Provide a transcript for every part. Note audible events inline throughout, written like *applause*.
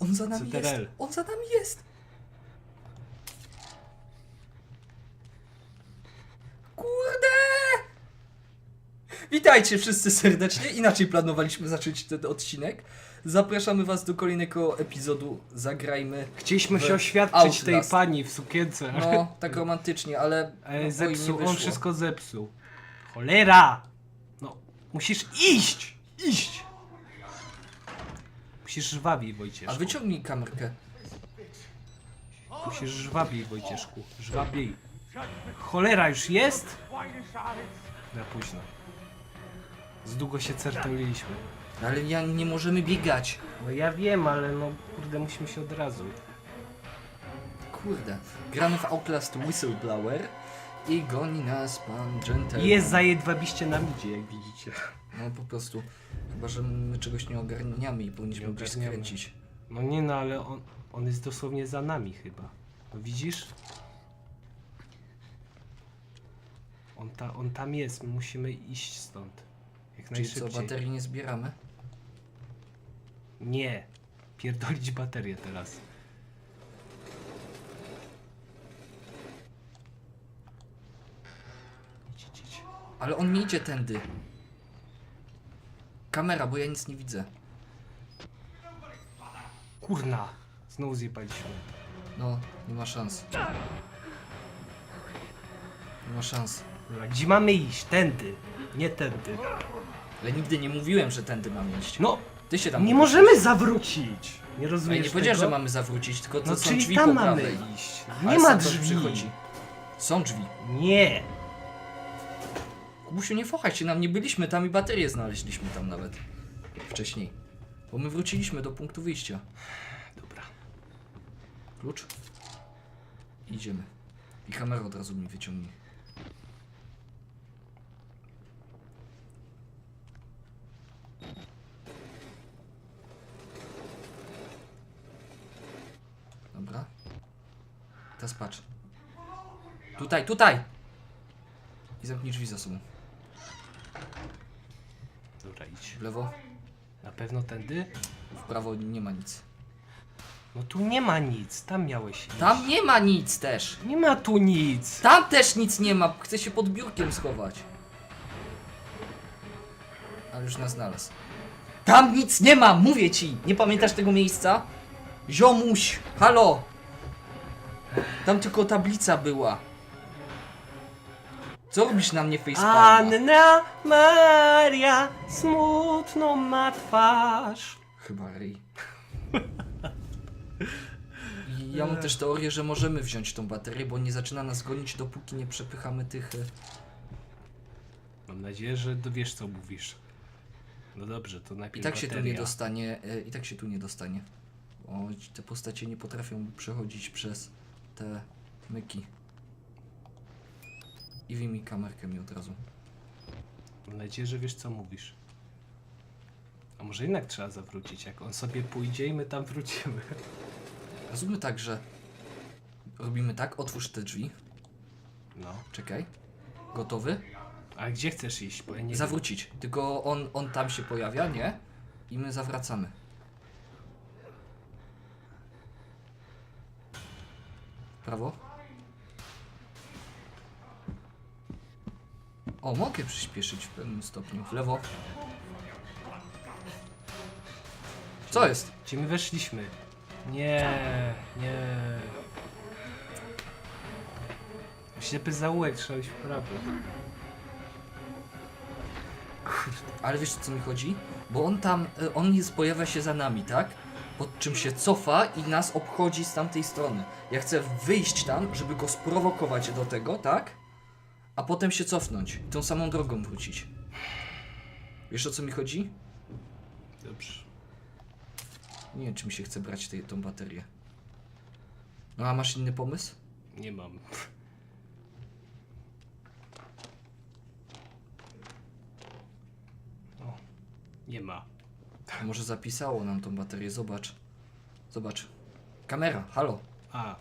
On za nami CTRL. jest! On za nami jest! Kurde! Witajcie wszyscy serdecznie. Inaczej planowaliśmy zacząć ten odcinek. Zapraszamy was do kolejnego epizodu Zagrajmy. Chcieliśmy w się oświadczyć tej Outlast. pani w sukience. No, tak romantycznie, ale no, Ale oj, nie zepsuł, on wyszło. wszystko zepsuł. Cholera! No, musisz iść! Iść! Musisz żwawiej, A Wojcieszku. wyciągnij kamerkę. Musisz żwawiej, Wojcieszku. Żwawiej. Cholera, już jest? Za późno. Z długo się certoliliśmy. Ale ja nie możemy biegać. No ja wiem, ale no, kurde, musimy się od razu. Kurde. Gramy w Outlast Whistleblower i goni nas pan Gentle. Jest zajedwabiście na midzie, jak widzicie. No po prostu. Chyba, że my czegoś nie ogarniamy i powinniśmy Nie gdzieś ogarniamy. skręcić. No nie no, ale on, on jest dosłownie za nami chyba. No widzisz? On, ta, on tam jest, my musimy iść stąd. Jak Czyli co, najszybciej. baterii nie zbieramy? Nie. Pierdolić baterię teraz. Idź, idź, idź. Ale on nie idzie tędy. Kamera, bo ja nic nie widzę. Kurna! Znowu zjebaliśmy. No, nie ma szans. Nie ma szans. Dobra, gdzie mamy iść? Tędy. Nie tędy. Ale nigdy nie mówiłem, że tędy mamy iść. No, Ty się tam nie możemy zawrócić! Nie Ja rozumiesz nie powiedziałem, tego? że mamy zawrócić, tylko to No są czyli drzwi tam po mamy prawej. iść. Ale Nie ma stamtąd drzwi. przychodzi. Są drzwi. Nie. Kubusiu, nie fochaj się, nam nie byliśmy tam i baterię znaleźliśmy tam nawet. Wcześniej. Bo my wróciliśmy do punktu wyjścia. Dobra. Klucz. Idziemy. I kamerę od razu mi wyciągnij. Dobra. Teraz patrz. Tutaj, tutaj! I zamknij drzwi za sobą. Dobra, idź. W lewo, Na pewno tędy? w prawo nie ma nic. No tu nie ma nic. Tam miałeś iść. Tam nie ma nic też! Nie ma tu nic. Tam też nic nie ma, chcę się pod biurkiem schować. Ale już nas znalazł. Tam nic nie ma, mówię ci! Nie pamiętasz tego miejsca? Ziomuś, halo! Tam tylko tablica była. Co robisz na mnie facepalma? Anna Maria smutną ma twarz. Chyba. I ja mam też teorię, że możemy wziąć tą baterię, bo nie zaczyna nas gonić, dopóki nie przepychamy tych... e, Mam nadzieję, że wiesz co mówisz. No dobrze, to I najpierw tak się tu bateria. nie dostanie, e, i tak się tu nie dostanie. Bo te postacie nie potrafią przechodzić przez te myki. I wyjmij kamerkę mi od razu. Mam nadzieję, że wiesz co mówisz. A może jednak trzeba zawrócić, jak on sobie pójdzie i my tam wrócimy. Zróbmy tak, że robimy tak, otwórz te drzwi, No. czekaj. Gotowy? A gdzie chcesz iść? Bo ja nie Zawrócić. Tylko on, on tam się pojawia, nie? I my zawracamy. Prawo. O, mogę przyspieszyć w pewnym stopniu. W lewo. Co jest? Gdzie my weszliśmy? Nie, nie. Ślepy zaułek, trzeba iść w prawo. Ale wiesz o co mi chodzi? Bo on tam, y, on jest, pojawia się za nami, tak? Po czym się cofa i nas obchodzi z tamtej strony. Ja chcę wyjść tam, żeby go sprowokować do tego, tak? A potem się cofnąć. Tą samą drogą wrócić. Wiesz o co mi chodzi? Dobrze. Nie wiem, czy mi się chce brać tej, tą baterię. No a masz inny pomysł? Nie mam. O, nie ma. Może zapisało nam tą baterię, zobacz. Zobacz. Kamera, halo. A,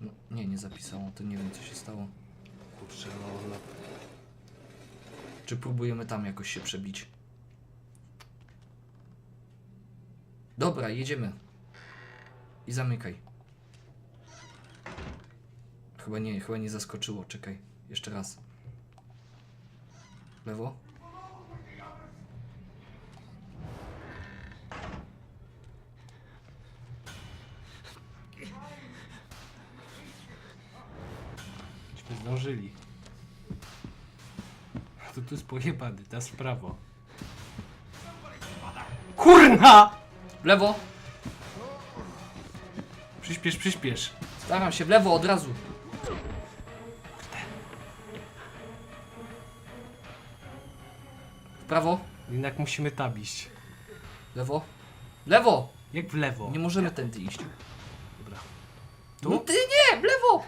No, nie, nie zapisało, to nie wiem co się stało. Kurczę, no, no. Czy próbujemy tam jakoś się przebić? Dobra, jedziemy. I zamykaj. Chyba nie, chyba nie zaskoczyło. Czekaj. Jeszcze raz. Lewo. Zdążyli. To tu jest pojebany, teraz w prawo. Kurna! W lewo. Przyspiesz, przyspiesz. Staram się w lewo od razu. W prawo. Jednak musimy tam iść. Lewo. Lewo! Jak w lewo. Nie możemy tędy iść. Dobra. No ty nie! W lewo!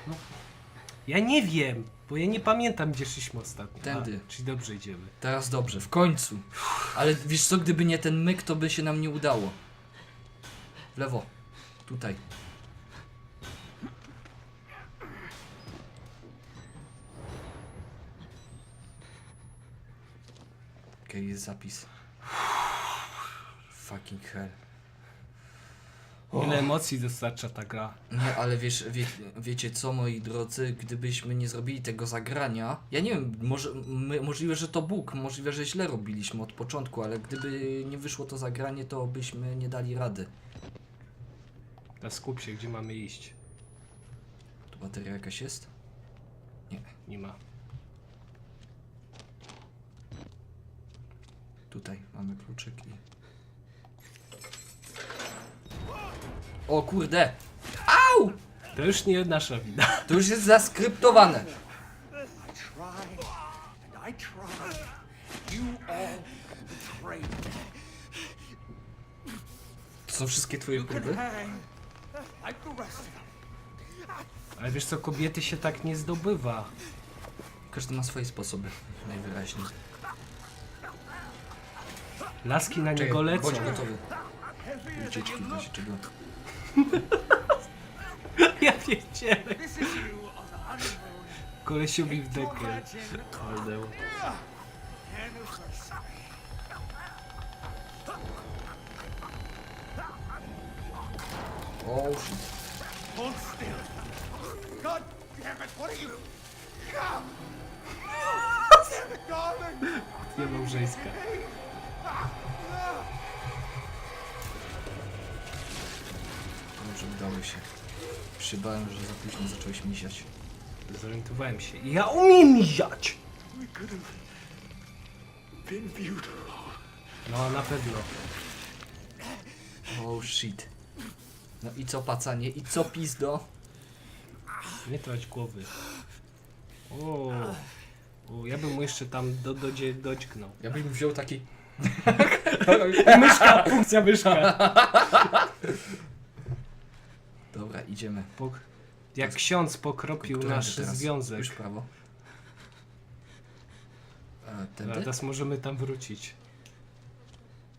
Ja nie wiem, bo ja nie pamiętam gdzie szliśmy ostatnio. Tędy. A, czyli dobrze idziemy. Teraz dobrze, w końcu. Ale wiesz co, gdyby nie ten myk, to by się nam nie udało. W lewo. Tutaj. Okej, jest zapis. Fucking hell. Ile emocji dostarcza ta gra. Nie, ale wiesz, wie, wiecie co, moi drodzy, gdybyśmy nie zrobili tego zagrania, ja nie wiem, może, my, możliwe, że to Bóg, możliwe, że źle robiliśmy od początku, ale gdyby nie wyszło to zagranie, to byśmy nie dali rady. Teraz skup się, gdzie mamy iść. Tu bateria jakaś jest? Nie, Nie ma. tutaj mamy kluczyk i... O kurde! Au! To już nie nasza wina. To już jest zaskryptowane. To są wszystkie twoje próby? Ale wiesz co, kobiety się tak nie zdobywa. Każdy ma swoje sposoby, najwyraźniej. Laski na Czekaj, niego lecą. bądź gotowy. Ucieczki, w razie czego. *laughs* Ja wiedziałem. This is you on the honeymoon. Kolesiowi w dekę. Walnęło. O, shit. Hold still. God damn it, what are you? Come! *laughs* Damn it, darling! Nie małżeńska. Dobrze, udało się. Przybałem, że za późno zacząłeś misiać. Zorientowałem się. Ja umiem miziać! We could have been beautiful. No, na pewno. Oh shit. No i co pacanie? I co pizdo? Nie trać głowy. O, o, ja bym mu jeszcze tam do, do, doćknął. Ja bym wziął taki... *laughs* Myszka, funkcja myszka. *laughs* Idziemy. Pok- jak ksiądz pokropił Którędy nasz teraz? związek. Już prawo. E, tędy? teraz możemy tam wrócić.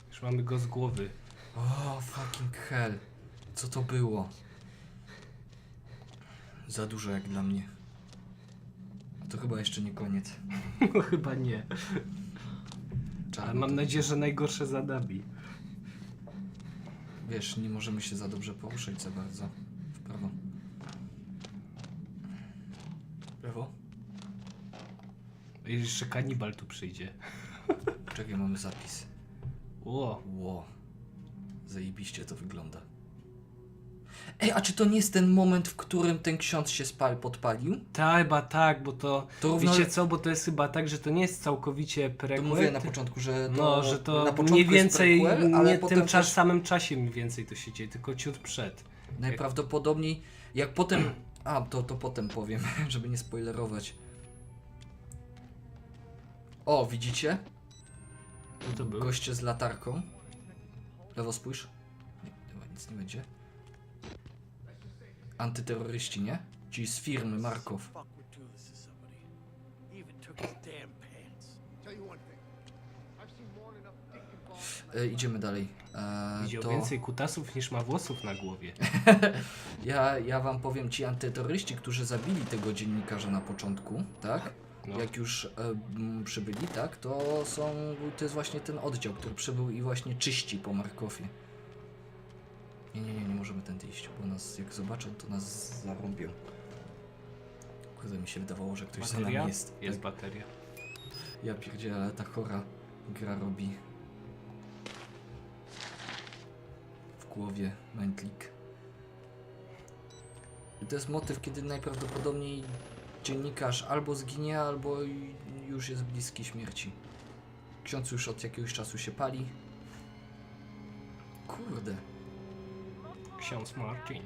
Już mamy go z głowy. O, fucking hell. Co to było? Za dużo jak dla mnie. A to chyba jeszcze nie koniec. *laughs* No chyba nie. Ale Czarno. mam nadzieję, że najgorsze za nami. Wiesz, nie możemy się za dobrze poruszać za bardzo. Prawo. I jeszcze kanibal tu przyjdzie. *laughs* Czekaj, mamy zapis. O, Ło. Zajebiście to wygląda. Ej, a czy to nie jest ten moment, w którym ten ksiądz się spal, podpalił? tak, chyba tak, bo to. To równo- Wiecie co, bo to jest chyba tak, że to nie jest całkowicie To prequel. mówię na początku, że to, No, że to na początku mniej jest więcej prequel, ale nie potem tym czas, też samym czasie mniej więcej to się dzieje, tylko ciut przed. Najprawdopodobniej, jak potem, a to, to potem powiem, *laughs* żeby nie spoilerować. O, widzicie? Co to było? Goście z latarką. Lewo spójrz. Nie, chyba nic nie będzie. Antyterroryści, nie? Ci z firmy Markow. E, idziemy dalej. E, Widział to więcej kutasów niż ma włosów na głowie. *laughs* ja, ja wam powiem, ci antyterroryści, którzy zabili tego dziennikarza na początku, tak? No. Jak już e, m, przybyli, tak? To są, to jest właśnie ten oddział, który przybył i właśnie czyści po Markowie. Nie, nie, nie, nie możemy tędy iść, bo nas jak zobaczą, to nas zarąbią. Kurde, mi się wydawało, że ktoś za Bateria? nami jest. Jest Tak. bateria. Ja pierdzielę, ale ta chora gra robi głowie mętlik. I to jest motyw, kiedy najprawdopodobniej dziennikarz albo zginie, albo już jest bliski śmierci. Ksiądz już od jakiegoś czasu się pali. Kurde. Ksiądz Martin.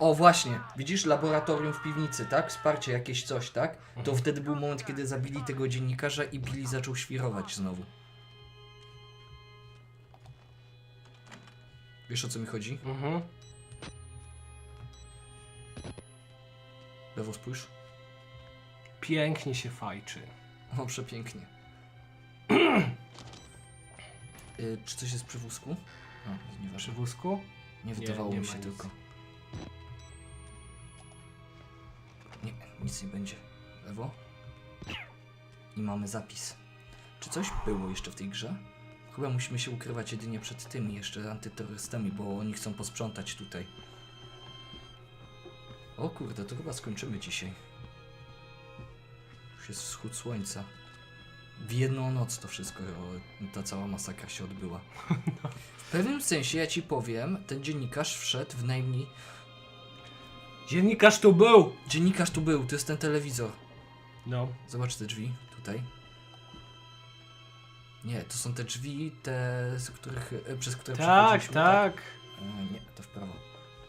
O właśnie, widzisz laboratorium w piwnicy, tak? Wsparcie jakieś coś, tak? To wtedy był moment, kiedy zabili tego dziennikarza i Billy zaczął świrować znowu. Wiesz o co mi chodzi? Mhm. Lewo spójrz. Pięknie się fajczy. O, przepięknie. y, czy coś jest przy wózku? O, Przy nieważne. wózku? Nie wydawało nie mi ma się nic. tylko. Nic nie będzie. Lewo. I mamy zapis. Czy coś było jeszcze w tej grze? Chyba musimy się ukrywać jedynie przed tymi jeszcze antyterrorystami, bo oni chcą posprzątać tutaj. O kurde, to chyba skończymy dzisiaj. Już jest wschód słońca. W jedną noc to wszystko, ta cała masakra się odbyła. *laughs* W pewnym sensie, ja ci powiem, ten dziennikarz wszedł w najmniej... Dziennikarz tu był! Dziennikarz tu był, to jest ten telewizor. No. Zobacz te drzwi, tutaj. Nie, to są te drzwi, te, z których, e, przez które Tak, przechodziliśmy, tak. E, nie, to w prawo.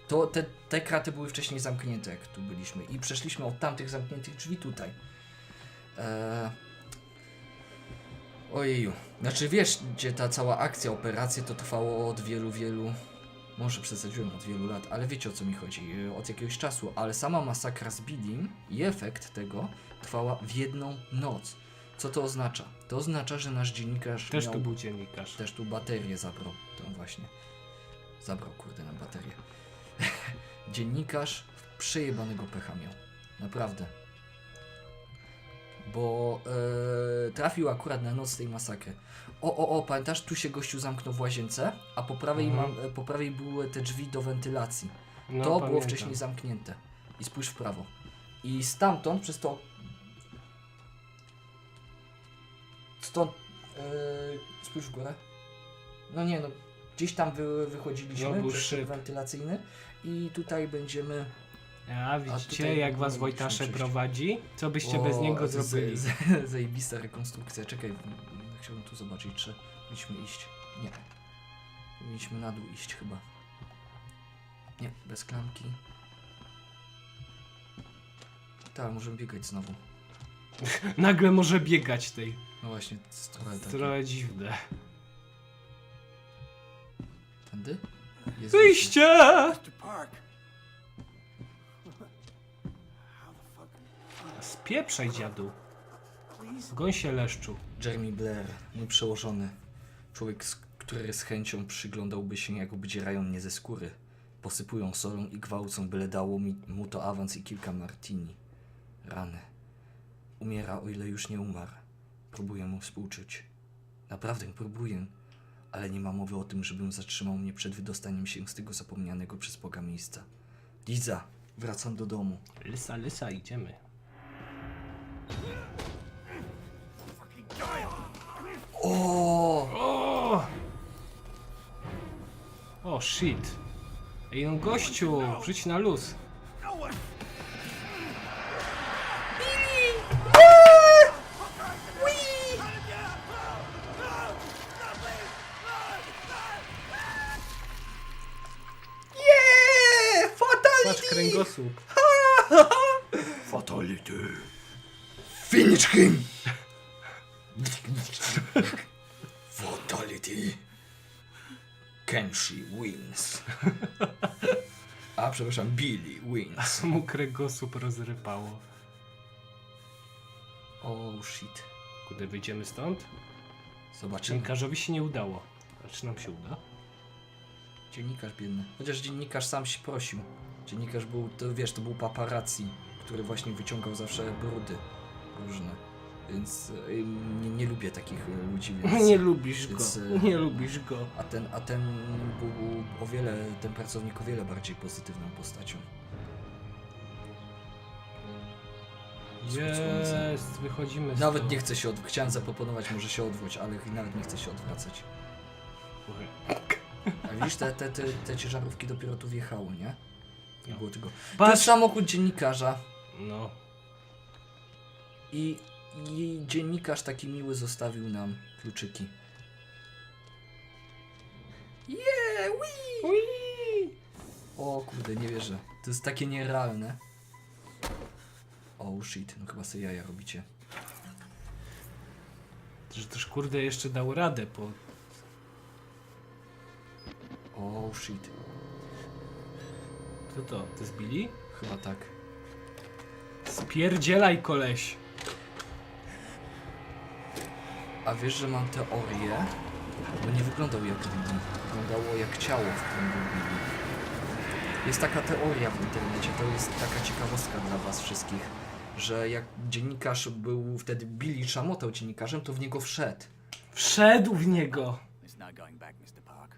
To te, te kraty były wcześniej zamknięte, jak tu byliśmy. I przeszliśmy od tamtych zamkniętych drzwi tutaj. E... Ojeju. Znaczy wiesz, gdzie ta cała akcja, operacja to trwało od wielu, wielu... Może przesadziłem od wielu lat, ale wiecie o co mi chodzi. e, Od jakiegoś czasu. Ale sama masakra z Billim i efekt tego trwała w jedną noc. Co to oznacza? To oznacza, że nasz dziennikarz Też miał... tu był dziennikarz. Też tu baterię zabrał. Tą właśnie. Zabrał, kurde, na baterię. *laughs* Dziennikarz przejebanego pecha miał. Naprawdę. Bo e, trafił akurat na noc tej masakry. O, o, o, pamiętasz? Tu się gościu zamknął w łazience, a po prawej, Mhm. mam, e, po prawej były te drzwi do wentylacji. No, to było pamiętam. wcześniej zamknięte. I spójrz w prawo. I stamtąd, przez to... Stąd... Yy, spójrz w górę. No nie no, gdzieś tam wy, wychodziliśmy No, był przez szyb. wentylacyjny i tutaj będziemy... A widzicie, tutaj jak was mogliśmy Wojtasze przyjść. prowadzi? Co byście bez niego z- zrobili? z- Zajebista rekonstrukcja. Czekaj, chciałbym tu zobaczyć, czy mieliśmy iść. Nie. Mieliśmy na dół iść chyba. Nie, bez klamki. Tak, możemy biegać znowu. *laughs* Nagle może biegać tej. No właśnie, to jest trochę takie. Trochę dziwne. Tędy? Jest Wyjście! Park. Spieprzaj dziadu. Goń się leszczu. Jeremy Blair, mój przełożony. Człowiek, który z chęcią przyglądałby się, jak obdzierają mnie ze skóry. Posypują solą i gwałcą, byle dało mi mu to awans i kilka martini. Rany. Umiera, o ile już nie umarł. Próbuję mu współczuć. Naprawdę próbuję, ale nie ma mowy o tym, żebym zatrzymał mnie przed wydostaniem się z tego zapomnianego przez Boga miejsca. Liza, wracam do domu. Lysa, lysa, idziemy. O, shit. Ej, no gościu, wrzuć na luz. Yeah! Patrz kręgosłup. Fatality. Finish him! *laughs* Fatality. Kenshi wins. A, przepraszam, Billy wins. Mu kręgosłup rozrypało. Oh shit. Kudy wyjdziemy stąd? Zobaczymy. Dziennikarzowi się nie udało. A czy nam się uda? Dziennikarz biedny. Chociaż dziennikarz sam się prosił. Dziennikarz był, to wiesz, to był paparazzi, który właśnie wyciągał zawsze brudy różne. Więc e, nie, nie lubię takich e, ludzi, więc... Nie lubisz go, Więc, e, nie lubisz go. A ten, a ten był o wiele, ten pracownik o wiele bardziej pozytywną postacią. Jest, wychodzimy z Nawet nie chcę się odwrócić. Chciałem zaproponować, może się odwróć, ale nawet nie chcę się odwracać. A widzisz, te, te, te, te ciężarówki dopiero tu wjechały, nie? Nie No. było tego. To Patrz! jest samochód dziennikarza No, i, i dziennikarz taki miły zostawił nam kluczyki. Yeah, wee! Ui! O kurde, nie wierzę. To jest takie nierealne. Oh shit, no chyba sobie jaja robicie. Że też kurde jeszcze dał radę po... Oh shit, Co to? Ty zbili? chyba tak. Spierdzielaj koleś! A wiesz, że mam teorię? Bo nie wyglądał jak Billy. Wyglądało jak ciało, w którym był Billy. Jest taka teoria w internecie, to jest taka ciekawostka dla was wszystkich, że jak dziennikarz był wtedy Billy szamotał dziennikarzem, to w niego wszedł. Wszedł w niego! There's no going back, Mr. Park.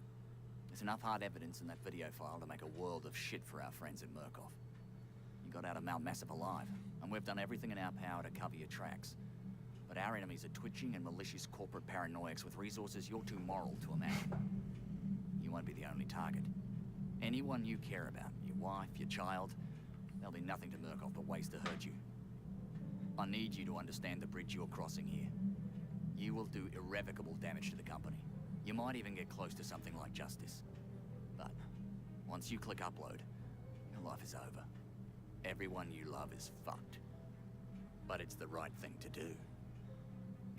There's enough hard evidence in that video file to make a world of shit for our friends at Murkoff. You got out of Mount Massive alive, and we've done everything in our power to cover your tracks. But our enemies are twitching and malicious corporate paranoiacs with resources you're too moral to imagine. You won't be the only target. Anyone you care about, your wife, your child, there'll be nothing to Murkoff but ways to hurt you. I need you to understand the bridge you're crossing here. You will do irrevocable damage to the company. You might even get close to something like justice. But once you click upload, your life is over. Everyone you love is fucked. But it's the right thing to do.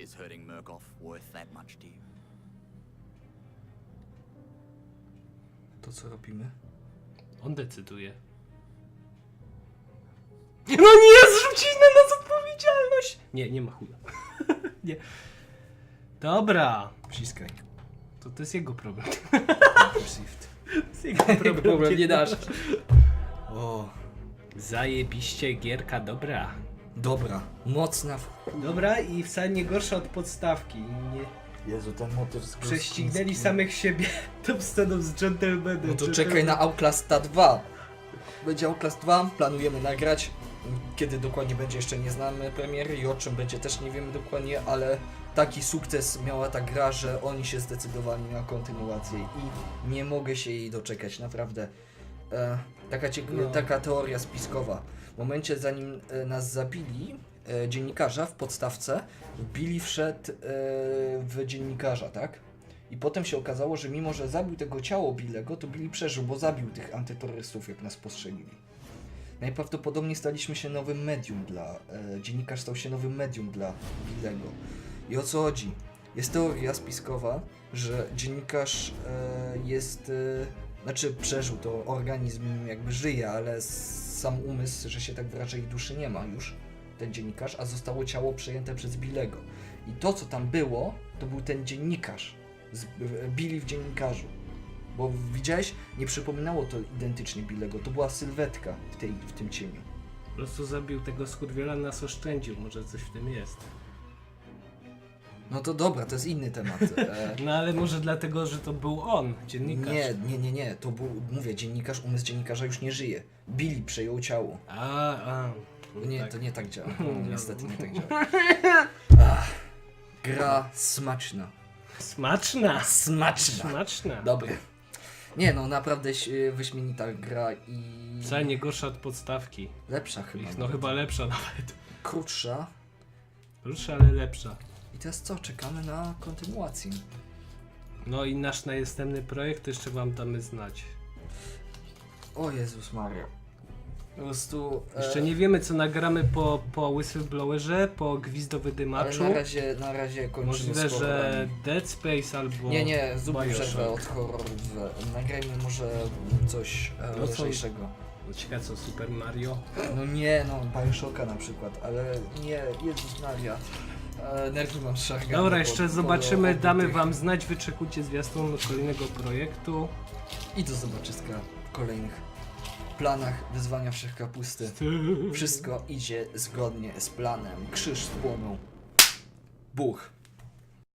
Is hurting Murkoff worth that much to you? To co robimy? On decyduje. No nie, zrzucić na nas odpowiedzialność! Nie, nie ma chuja. *laughs* nie. Dobra, Wciskaj. to to jest jego problem. *laughs* Perceived. To jest jego problem, nie dasz. O, Zajebiście gierka, dobra. Dobra. Mocna w... Dobra i wcale nie gorsza od podstawki. Nie Jezu, ten motyw z prześcignęli samych siebie *laughs* tą sceną z Gentlemanem. No to czekaj na Outlasta 2. Będzie Outlast 2, planujemy nagrać. Kiedy dokładnie będzie jeszcze nie znamy premiery i o czym będzie też nie wiemy dokładnie, ale taki sukces miała ta gra, że oni się zdecydowali na kontynuację i nie mogę się jej doczekać, naprawdę. E, taka, No. taka teoria spiskowa. W momencie zanim e, nas zabili, e, dziennikarza w podstawce, Billy wszedł e, w dziennikarza, tak? I potem się okazało, że mimo, że zabił tego ciało Billego, to Billy przeżył, bo zabił tych antyterrorystów, jak nas postrzelili. Najprawdopodobniej staliśmy się nowym medium dla... Dziennikarz stał się nowym medium dla Billego. I o co chodzi? Jest teoria spiskowa, że dziennikarz jest... Znaczy przeżył to, organizm jakby żyje, ale s- sam umysł, że się tak wyraża, ich duszy nie ma już, ten dziennikarz, a zostało ciało przejęte przez Billego. I to, co tam było, to był ten dziennikarz. Z, Billy w dziennikarzu. Bo widziałeś, nie przypominało to identycznie Billego, to była sylwetka w, tej, w tym cieniu. Po prostu zabił tego skurwiela, nas oszczędził. Może coś w tym jest. No to dobra, to jest inny temat. *laughs* E, No ale może dlatego, że to był on, dziennikarz. nie, nie, nie, nie, to był, mówię, dziennikarz, umysł dziennikarza już nie żyje. Billy przejął ciało. A, a. No nie, tak. to nie tak działa. *laughs* No, niestety nie tak działa. *laughs* Ach, gra smaczna. Smaczna! Smaczna. Smaczna. Dobra. Nie no, naprawdę ś- wyśmienita gra i Wcale nie gorsza od podstawki. lepsza chyba. No nawet. chyba lepsza nawet. Krótsza. Krótsza, ale lepsza. Teraz co? Czekamy na kontynuację. No i nasz następny projekt jeszcze wam damy znać. O Jezus Maria. Po prostu... e, Jeszcze nie wiemy co nagramy po, po Whistleblowerze, po Ale Gwizdowydymaczu. na razie, na razie kończymy Możliwe, z że horrorami. Dead Space albo Nie, nie, zróbmy Bioshock. przerwę od horrorów. Nagrajmy może coś e, No co? lżejszego. No ciekawe co, Super Mario? No nie, no, Bioshocka na przykład, ale nie, Jezus Maria. E, nerwy mam szargane. Dobra, jeszcze zobaczymy, damy wam znać, wyczekujcie zwiastun kolejnego projektu. I do zobaczyska w kolejnych planach wyzwania wszechkapusty. Wszystko idzie zgodnie z planem. Krzyż spłonął. Buch.